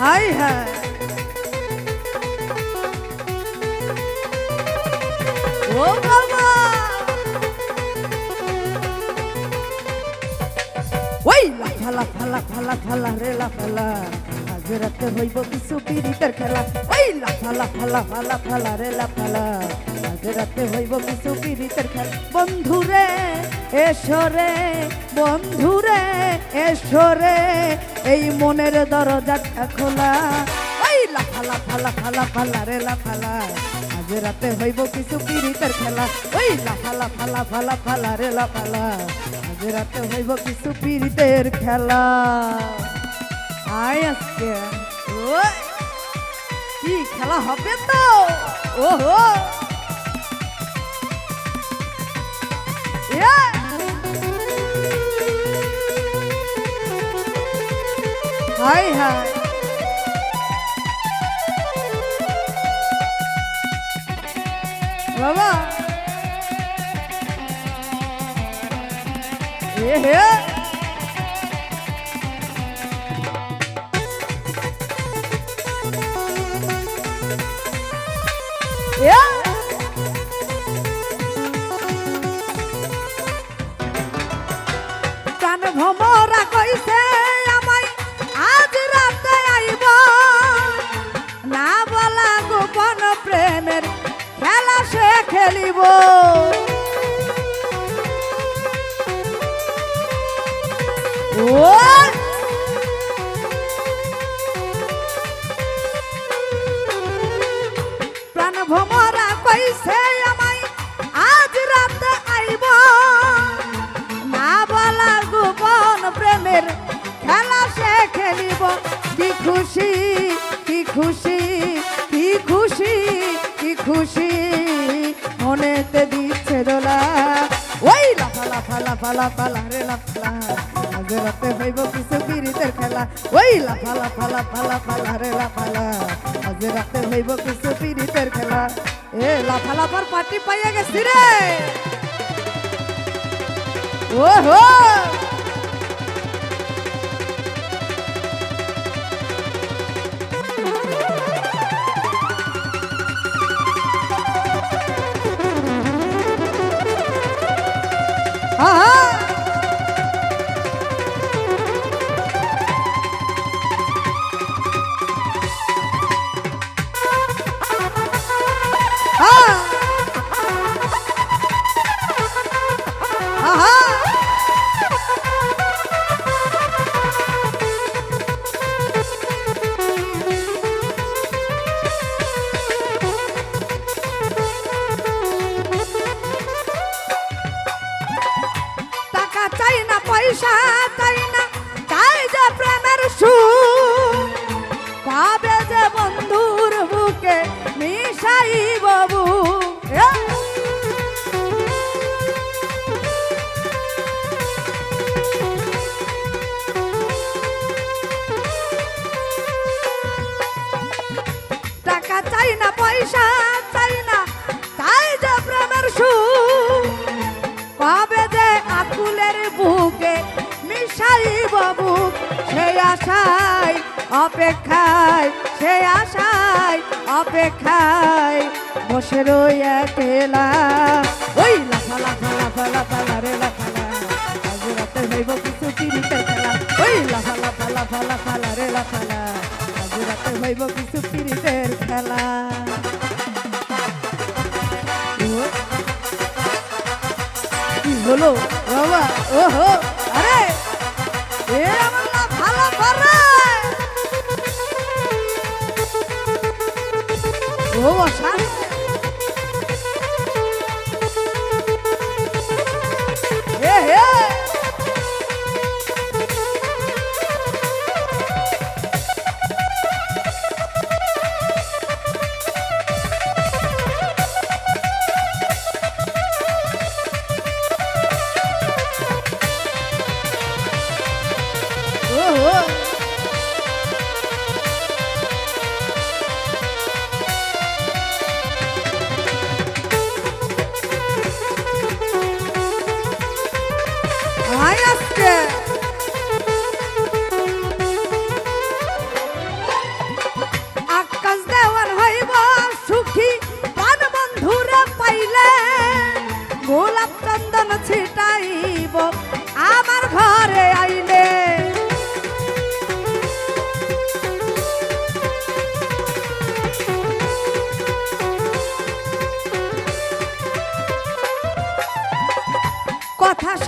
High high. ও বাবা! ওই, লাফা লাফা লাফা লাফা লা রে, লাফা লা আজ রাতে হইব কিছু পিরিতের খেলা। ওই, লাফা লাফা লাফা লাফা লা রে, লাফা লা আজ রাতে হইব কিছু পিরিতের খেলা। বন্ধুরে এসো রে বন্ধুরে এসো রে। এই মনের দরজাটা খোলা। ওই লাফা লাফা লাফা লাফা লা রে লাফা লা আজ রাতে হইব কিছু পিরিতের খেলা। ওই লাফা লাফা লাফা লাফা লা রে লাফা লা। আজ রাতে হইব কিছু পিরিতের খেলা। আয় আজকে। ওই, কি খেলা হবে তো? ওহো। ইয়া! হাই হাই বাবা এ হে এ সে খেলিব ও ভমরা কইছে আমায়, আজ রাতে আইব। না বলা গোপন প্রেমের খেলা সে খেলিব। কি খুশি কি খুশি লাফা লাফা লাফা লা রে লাফা আজ রাতে হইব কিছু পিরিতের খেলা। ওই লাফা লাফা লাফা লাফা লা রে লাফা আজ রাতে হইব কিছু পিরিতের খেলা। এ লাফা লাফার পার্টি পাইয়া গেছি রে। ওহো! আহা পয়সা চাই না চাই যে প্রেমের সুর। পাবে যে আকুলের বুকে মিশাই বাবু সেই আশায় অপেক্ষায় সেই আশায় অপেক্ষায় বসে রই একলা ওই লাফা লাফা লাফা লাফা লারে লাফা রাতে হইব কিছু পিরিতের খেলা। ওই লাফা লাফা লাফা লাফা লারে লাফা রাতে হইব কিছু পিরিতের খেলা। হলো বাবা ওহো আরে এ আমার ও বসা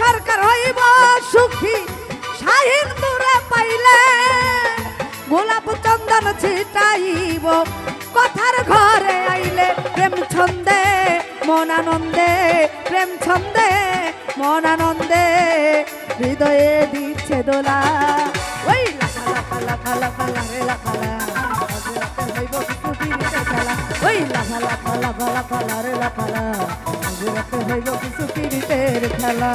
সরকার হইব সুখী শাহিন দূরে পাইলে গোলাপ চন্দন ছিটাইব কথার ঘরে আইলে প্রেম ছন্দে মনানন্দে প্রেম ছন্দে মনানন্দে হৃদয়ে দিচ্ছে দোলা ওই লাফা লাফা লাফা লাফা লাফা লাফা হইব লাফা লাফা লাফা লাফা লারে লাফা লা। আজ রাতে হইব কিছু পিরিতের খেলা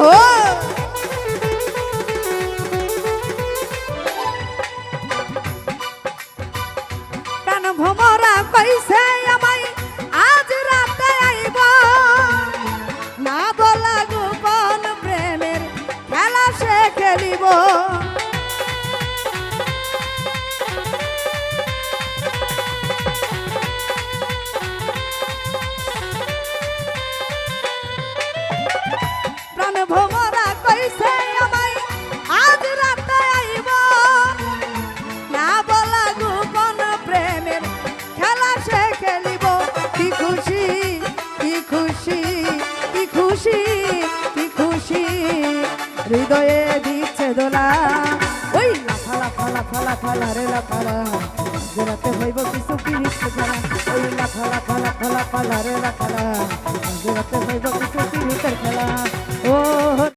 ওহো কান ভমরা কইছে আমায় আজ রাতে আইব। না বলা গোপন প্রেমের খেলিব। হৃদয়ে দিচ্ছে দোলা। ওই লাফালা ফালা ফালা ফালা রে লাফালা গুজরাতে হইব কিছু কিনিচ্ছে খেলা ওই লাফালা ফালা ফালা ফালা রে লাফালা গুজরাতে হইব কিছু কিনিচ্ছে খেলা ও